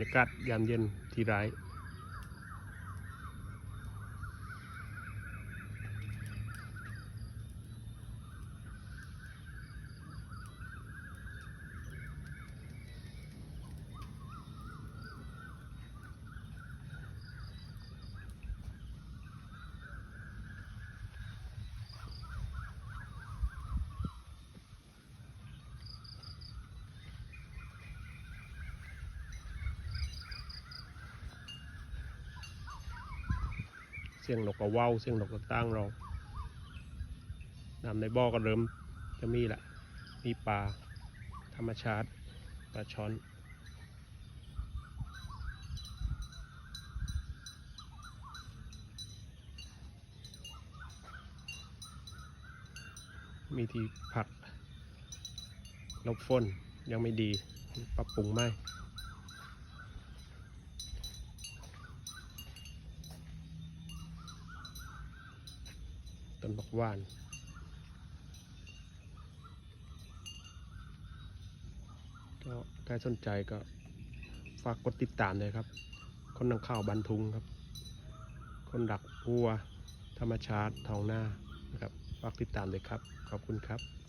บรรยากาศยามเย็นที่ร้าย สียงนกกระเว้าวเสียงนกกระตั้งเราองน้ำในบ่อก็เริ่มจะมีแหละมีปลาธรรมชาติปลาช้อนมีที่ผักลบฝนยังไม่ดี ปรับปรุงไม่ ต้นบักว่านก็ใครสนใจก็ฝากกดติดตามเลยครับ คนนังข้าวบันทุงครับ คนดักพัว ธรรมชาติทองหน้านะครับ ฝากติดตามเลยครับ ขอบคุณครับ